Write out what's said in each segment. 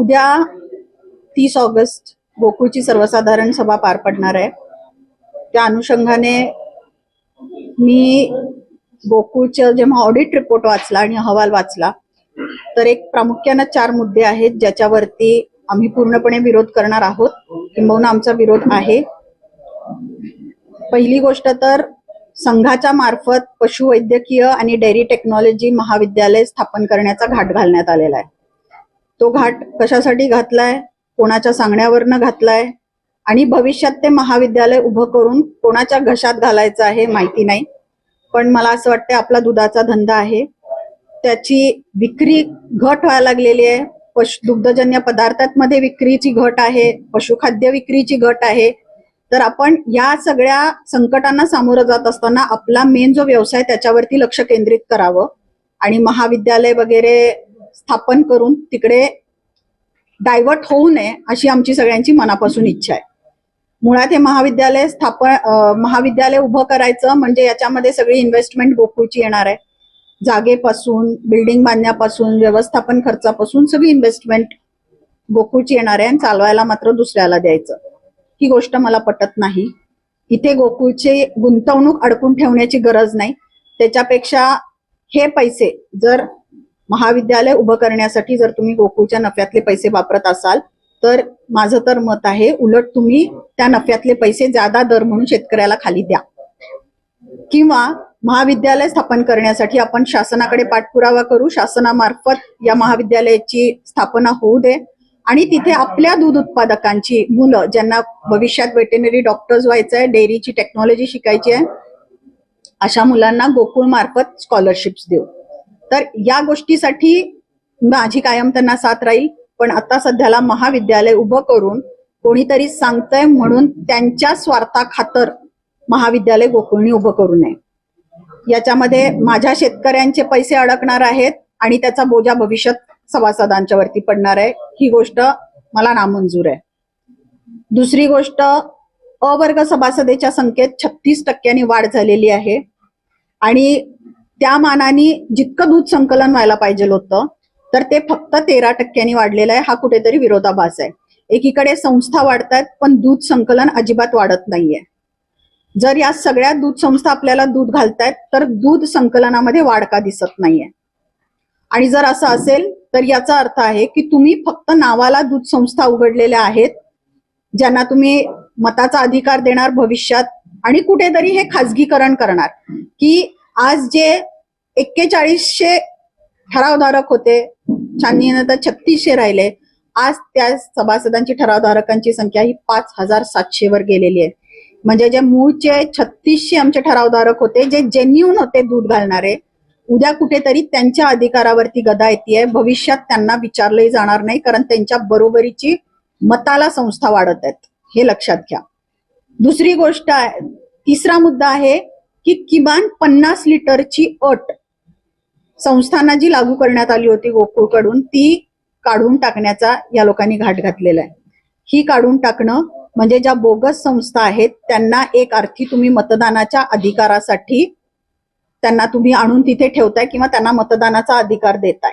उद्या तीस ऑगस्ट गोकुळची सर्वसाधारण सभा पार पडणार आहे. त्या अनुषंगाने मी गोकुळचं जेव्हा ऑडिट रिपोर्ट वाचला आणि अहवाल वाचला तर एक प्रामुख्यानं चार मुद्दे आहेत ज्याच्यावरती आम्ही पूर्णपणे विरोध करणार आहोत किंबहुना आमचा विरोध आहे. पहिली गोष्ट तर संघाच्या मार्फत पशुवैद्यकीय आणि डेअरी टेक्नॉलॉजी महाविद्यालय स्थापन करण्याचा घाट घालण्यात आलेला आहे. तो घाट कशासाठी घातलाय? कोणाच्या सांगण्यावरनं घातलाय? आणि भविष्यात ते महाविद्यालय उभं करून कोणाच्या घशात घालायचं आहे माहिती नाही. पण मला असं वाटतं आपला दुधाचा धंदा आहे. त्याची विक्री घट व्हायला लागलेली आहे. पशु दुग्धजन्य पदार्थांमध्ये विक्रीची घट आहे. पशुखाद्य विक्रीची घट आहे. तर आपण या सगळ्या संकटांना सामोरं जात असताना आपला मेन जो व्यवसाय त्याच्यावरती लक्ष केंद्रित करावं. आणि महाविद्यालय वगैरे स्थापन करून तिकडे डायव्हर्ट होऊ नये अशी आमची सगळ्यांची मनापासून इच्छा आहे. मुळात हे महाविद्यालय स्थापन महाविद्यालय उभं करायचं म्हणजे याच्यामध्ये सगळी इन्व्हेस्टमेंट गोकुळची येणार आहे. जागेपासून बिल्डिंग बांधण्यापासून व्यवस्थापन खर्चापासून सगळी इन्व्हेस्टमेंट गोकुळची येणार आहे आणि चालवायला मात्र दुसऱ्याला द्यायचं. ही गोष्ट मला पटत नाही. इथे गोकुळची गुंतवणूक अडकून ठेवण्याची गरज नाही. त्याच्यापेक्षा हे पैसे जर महाविद्यालय उभं करण्यासाठी जर तुम्ही गोकुळच्या नफ्यातले पैसे वापरत असाल तर माझं तर मत आहे उलट तुम्ही त्या नफ्यातले पैसे जादा दर म्हणून शेतकऱ्याला खाली द्या. किंवा महाविद्यालय स्थापन करण्यासाठी आपण शासनाकडे पाठपुरावा करू शासनामार्फत या महाविद्यालयाची स्थापना होऊ दे. आणि तिथे आपल्या दूध उत्पादकांची मुलं ज्यांना भविष्यात वेटेनरी डॉक्टर्स व्हायचं आहे डेअरीची टेक्नॉलॉजी शिकायची आहे अशा मुलांना गोकुळ मार्फत स्कॉलरशिप्स देऊ. तर या गोष्टीसाठी माझी कायम त्यांना साथ राहील. पण आता सध्याला महाविद्यालय उभं करून कोणीतरी सांगतंय म्हणून त्यांच्या स्वार्था खातर महाविद्यालय गोकुळणी उभं करू नये. याच्यामध्ये माझ्या शेतकऱ्यांचे पैसे अडकणार आहेत आणि त्याचा बोजा भविष्यात सभासदांच्या वरती पडणार आहे. ही गोष्ट मला नामंजूर आहे. दुसरी गोष्ट अवर्ग सभासदेच्या संख्येत छत्तीस टक्क्यांनी वाढ झालेली आहे. आणि त्या मानाने जितकं दूध संकलन व्हायला पाहिजे होतं तर ते फक्त तेरा टक्क्यांनी वाढलेलं आहे. हा कुठेतरी विरोधाभास आहे. एकीकडे संस्था वाढतायत पण दूध संकलन अजिबात वाढत नाहीये. जर या सगळ्या दूध संस्था आपल्याला दूध घालतायत तर दूध संकलनामध्ये वाढ का दिसत नाहीये. आणि जर असं असेल तर याचा अर्थ आहे की तुम्ही फक्त नावाला दूध संस्था उघडलेल्या आहेत ज्यांना तुम्ही मताचा अधिकार देणार भविष्यात आणि कुठेतरी हे खाजगीकरण करणार की आज जे एक्केचाळीसशे ठरावधारक होते चांदीनं तर छत्तीसशे राहिले आज त्या सभासदांची ठरावधारकांची संख्या ही पाच हजार सातशे वर गेलेली आहे. म्हणजे जे मूळचे छत्तीसशे आमचे ठरावधारक होते जे जेन्युन होते दूध घालणारे उद्या कुठेतरी त्यांच्या अधिकारावरती गदा येते भविष्यात त्यांना विचारलंही जाणार नाही कारण त्यांच्या बरोबरीची मताला संस्था वाढत आहेत. हे लक्षात घ्या. दुसरी गोष्ट तिसरा मुद्दा आहे की किमान पन्नास लिटरची अट संस्थांना जी लागू करण्यात आली होती गोकुळकडून ती काढून टाकण्याचा या लोकांनी घाट घातलेला आहे. ही काढून टाकणं म्हणजे ज्या बोगस संस्था आहेत त्यांना एक अर्थी तुम्ही मतदानाच्या अधिकारासाठी त्यांना तुम्ही आणून तिथे ठेवताय किंवा त्यांना मतदानाचा अधिकार देताय.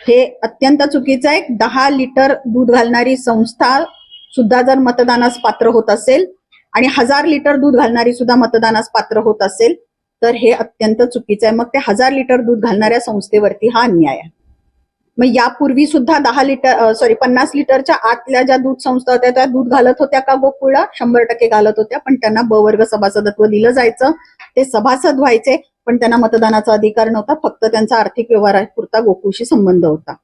हे अत्यंत चुकीचं आहे. दहा लिटर दूध घालणारी संस्था सुद्धा जर मतदानास पात्र होत असेल आणि हजार लिटर दूध घालणारी सुद्धा मतदानास पात्र होत असेल तर हे अत्यंत चुकीचं आहे. मग ते हजार लिटर दूध घालणाऱ्या संस्थेवरती हा अन्याय आहे. मग यापूर्वी सुद्धा दहा लिटर सॉरी पन्नास लिटरच्या आतल्या ज्या दूध संस्था होत्या त्या दूध घालत होत्या का गोकुळला शंभर टक्के घालत होत्या पण त्यांना ब वर्ग सभासदत्व दिलं जायचं. ते सभासद व्हायचे पण त्यांना मतदानाचा अधिकार नव्हता. फक्त त्यांचा आर्थिक व्यवहारापुरता गोकुळशी संबंध होता.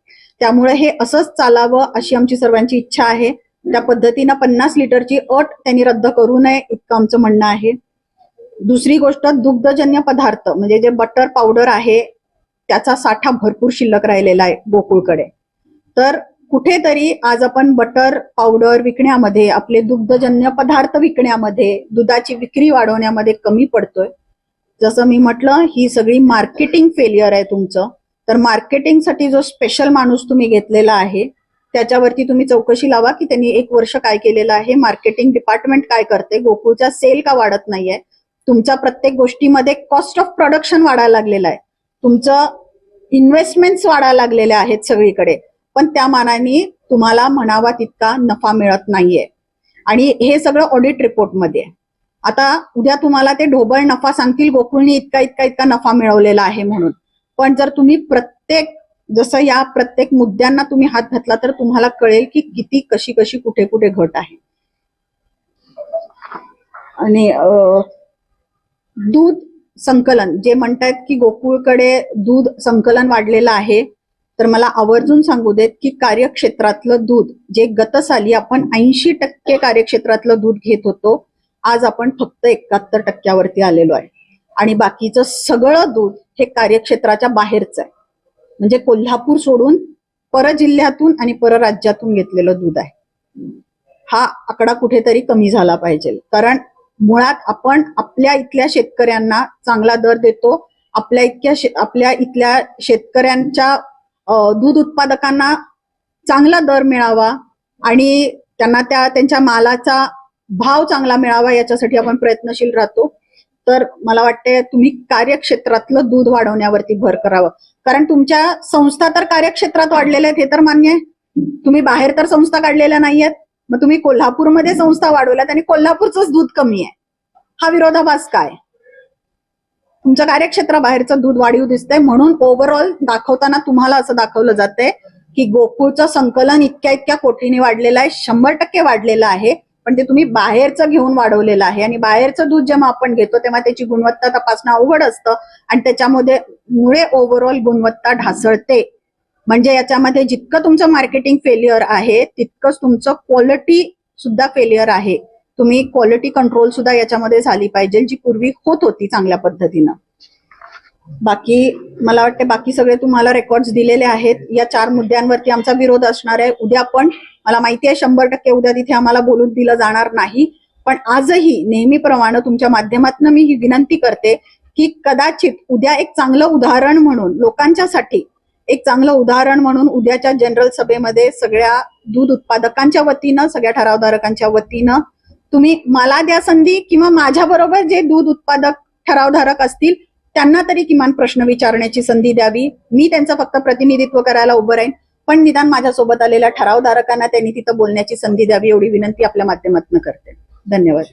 त्यामुळे हे असंच चालावं अशी आमची सर्वांची इच्छा आहे. त्या पद्धतीनं पन्नास लिटरची अट त्यांनी रद्द करू नये इतकं आमचं म्हणणं आहे. दुसरी गोष्ट दुग्धजन्य पदार्थ म्हणजे जे बटर पावडर आहे त्याचा साठा भरपूर शिल्लक राहिलेला आहे गोकुळकडे. तर कुठेतरी आज आपण बटर पावडर विकण्यामध्ये आपले दुग्धजन्य पदार्थ विकण्यामध्ये दुधाची विक्री वाढवण्यामध्ये कमी पडतोय. जसं मी म्हटलं ही सगळी मार्केटिंग फेलियर आहे तुमचं. तर मार्केटिंगसाठी जो स्पेशल माणूस तुम्ही घेतलेला आहे त्याच्यावरती तुम्ही चौकशी लावा की त्यांनी एक वर्ष काय केलेलं आहे मार्केटिंग डिपार्टमेंट काय करते गोकुळचा सेल का वाढत नाहीये? तुमच्या प्रत्येक गोष्टीमध्ये कॉस्ट ऑफ प्रोडक्शन वाढायला लागलेला आहे. तुमचं इन्व्हेस्टमेंट्स वाढायला लागलेल्या आहेत सगळीकडे. पण त्या मानाने तुम्हाला म्हणावा तितका नफा मिळत नाहीये. आणि हे सगळं ऑडिट रिपोर्टमध्ये आता उद्या तुम्हाला ते ढोबळ नफा सांगतील गोकुळनी इतका इतका इतका नफा मिळवलेला आहे म्हणून. पण जर तुम्ही प्रत्येक जसं या प्रत्येक मुद्द्यांना तुम्ही हात घातला तर तुम्हाला कळेल की किती कशी कशी कुठे कुठे घट आहे. आणि दूध संकलन जे म्हणतायत की गोकुळकडे दूध संकलन वाढलेलं आहे तर मला आवर्जून सांगू देत की कार्यक्षेत्रातलं दूध जे गतसाली आपण ऐंशी टक्के कार्यक्षेत्रातलं दूध घेत होतो आज आपण फक्त एकाहत्तर टक्क्यावरती आलेलो आहे. आणि बाकीचं सगळं दूध हे कार्यक्षेत्राच्या बाहेरचं आहे. म्हणजे कोल्हापूर सोडून परजिल्ह्यातून आणि परराज्यातून घेतलेलं दूध आहे. हा आकडा कुठेतरी कमी झाला पाहिजे. कारण मुळात आपण आपल्या इथल्या शेतकऱ्यांना चांगला दर देतो. आपल्या इतक्या आपल्या इथल्या शेतकऱ्यांच्या दूध उत्पादकांना चांगला दर मिळावा आणि त्यांना त्या त्यांच्या मालाचा भाव चांगला मिळावा याच्यासाठी आपण प्रयत्नशील राहतो. तर मला वाटते तुम्ही कार्यक्षेत्रातलं दूध वाढवण्यावरती भर करावं. कारण तुमच्या संस्था तर कार्यक्षेत्रात वाढलेल्या आहेत हे तर मान्य आहे. तुम्ही बाहेर तर संस्था काढलेल्या नाहीयेत मग तुम्ही कोल्हापूरमध्ये संस्था वाढवल्यात आणि कोल्हापूरचंच दूध कमी आहे. हा विरोधाभास काय? तुमचं कार्यक्षेत्राबाहेरचं दूध वाढीव दिसतंय म्हणून ओव्हरऑल दाखवताना तुम्हाला असं दाखवलं जातंय की गोकुळचं संकलन इतक्या इतक्या कोटीने वाढलेलं आहे शंभर टक्के वाढलेलं आहे. पण ते तुम्ही बाहेरचं घेऊन वाढवलेलं आहे. आणि बाहेरचं दूध जेव्हा आपण घेतो तेव्हा त्याची गुणवत्ता तपासणं अवघड असतं आणि त्याच्यामध्ये मुळे ओव्हरऑल गुणवत्ता ढासळते. म्हणजे याच्यामध्ये जितकं तुमचं मार्केटिंग फेल्युअर आहे तितकंच तुमचं क्वालिटी सुद्धा फेल्युअर आहे. तुम्ही क्वालिटी कंट्रोल सुद्धा याच्यामध्ये झाली पाहिजे जी पूर्वी होत होती चांगल्या पद्धतीनं. बाकी मला वाटते बाकी सगळे तुम्हाला रेकॉर्ड दिलेले आहेत. या चार मुद्द्यांवरती आमचा विरोध असणार आहे. उद्या पण मला माहिती आहे शंभर टक्के उद्या तिथे आम्हाला बोलून दिलं जाणार नाही. पण आजही नेहमीप्रमाणे तुमच्या माध्यमातून मी ही विनंती करते की कदाचित उद्या एक चांगलं उदाहरण म्हणून लोकांच्यासाठी एक चांगलं उदाहरण म्हणून उद्याच्या जनरल सभेमध्ये सगळ्या दूध उत्पादकांच्या वतीनं सगळ्या ठरावधारकांच्या वतीनं तुम्ही मला द्या संधी किंवा माझ्याबरोबर जे दूध उत्पादक ठरावधारक असतील त्यांना तरी किमान प्रश्न विचारण्याची संधी द्यावी. मी त्यांचं फक्त प्रतिनिधित्व करायला उभं राहीन. पण निदान माझ्यासोबत आलेल्या ठरावधारकांना त्यांनी तिथं बोलण्याची संधी द्यावी एवढी विनंती आपल्या माध्यमातून करते. धन्यवाद.